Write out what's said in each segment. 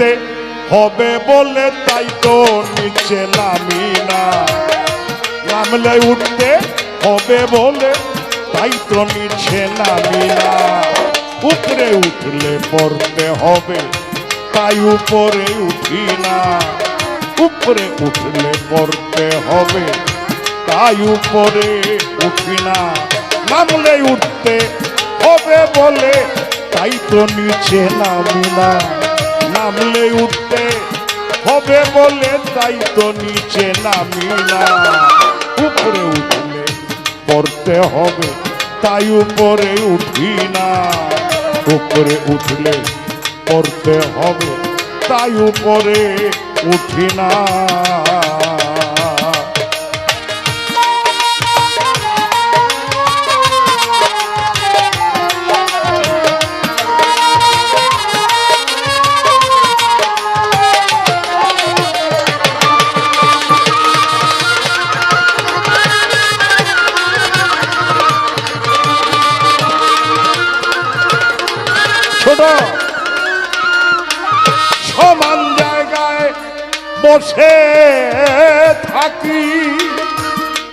উঠতে হবে বলে তাই তো নিচে নামি না নামলে উঠতে হবে বলে তাই তো নিচে নামি না উপরে উঠলে পড়তে হবে, তাই উপরে উঠি না উপরে উঠলে পড়তে হবে, তাই উপরে উঠি না নামলে উঠতে হবে বলে তাই তো নিচে নামি না নামলে উঠতে হবে বলে তাই তো নিচে নামি না উপরে উঠলে পড়তে হবে, তাই উপরে উঠি না উপরে উঠলে পড়তে হবে, তাই উপরে উঠি না বসে থাকি।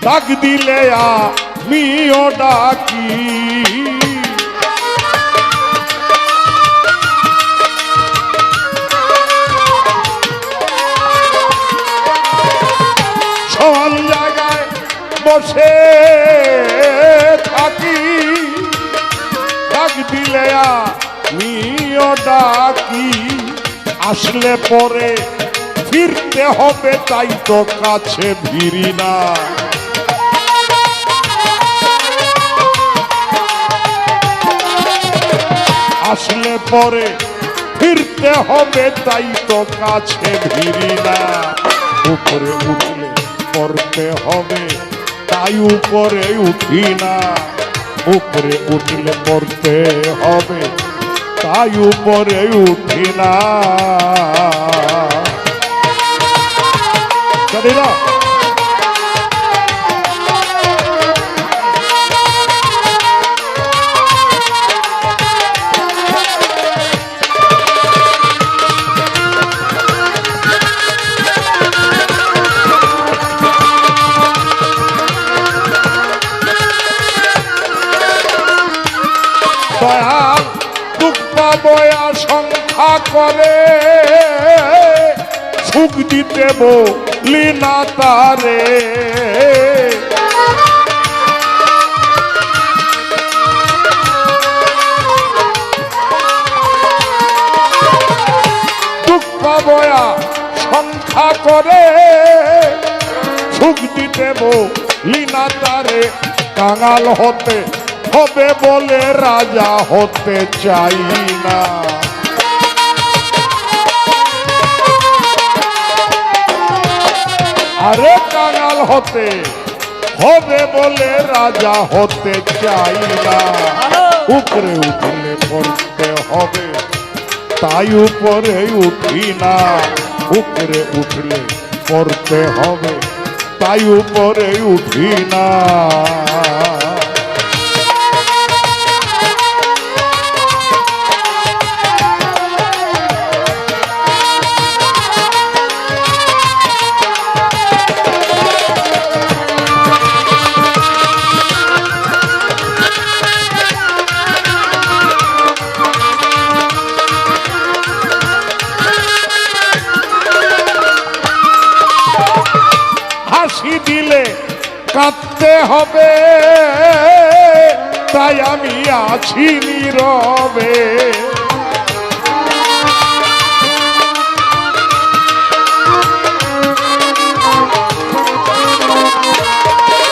ডাক দিলে আমিও ডাকি। সমান জায়গায় বসে থাকি। ডাক দিলে আমিও ডাকি। আসলে পরে ফিরতে হবে তাই তো কাছে ভিড়ি না। আসলে পরে ফিরতে হবে তাই তো কাছে ভিড়ি না। উপরে উঠলে পড়তে হবে তাই উপরে উঠি না। উপরে উঠলে পড়তে হবে তাই উপরে উঠি না। দয়াল টুকপা বয়া সংখ্যা করে। সুখ দিতে বলি না তারে। টুকপা বয়া সংখ্যা করে। সুখ দিতে বলি না তারে। কাঙাল হতে হবে বলে রাজা হতে চাই না। আরে কাঙাল হতে হবে বলে রাজা হতে চাই না। উপরে উঠলে পড়তে হবে, তাই উপরে উঠি না। উপরে উঠলে পড়তে হবে, তাই উপরে উঠি না। কাঁদতে হবে, তাই আমি আছি নীরবে।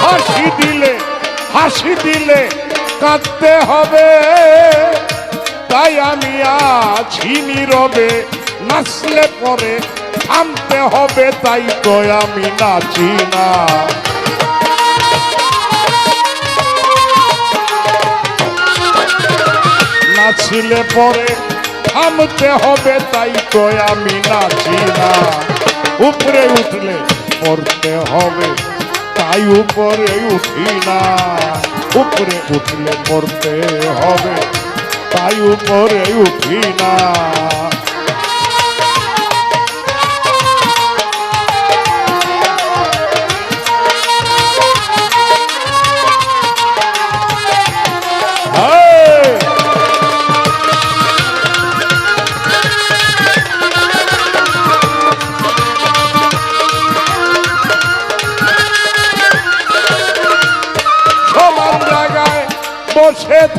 হাসি দিলে হাসি দিলে কাঁদতে হবে, তাই আমি আছি নীরবে। নাচলে পরে থামতে হবে, তাই তো আমি নাচি না। নাচলে পরে, থামতে হবে তাই তো আমি নাচি না। উপরে উঠলে পড়তে হবে, তাই উপরে উঠি না। উপরে উঠলে পড়তে হবে, তাই উপরে উঠি না।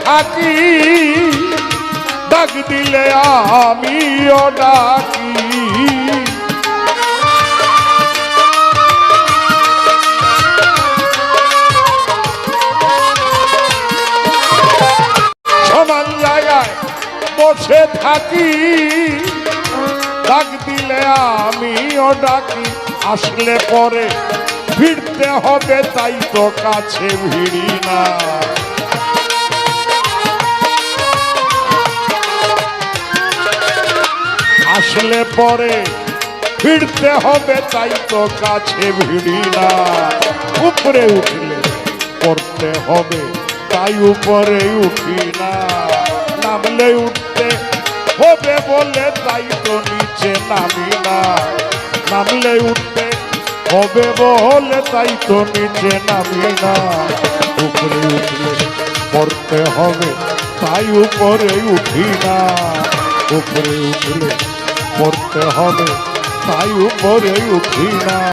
থাকি, ডাক দিলে আমিও ডাকি। সমান জায়গায় বসে থাকি, ডাক দিলে আমিও ডাকি। আসলে পরে ফিরতে হবে, তাই তো কাছে ভিড়ি না। আসলে পরে ফিরতে হবে, তাই তো কাছে ভিড়ি না। উপরে উঠলে পড়তে হবে, তাই উপরে উঠি না। নামলে উঠতে হবে বলে, তাই তো নিচে নামি না। নামলে উঠতে হবে বলে, তাই তো নিচে নামি না। উপরে উঠলে পড়তে হবে, তাই উপরে উঠি না। উপরে উঠলে পড়তে হবে। তাই উপরে উঠি না।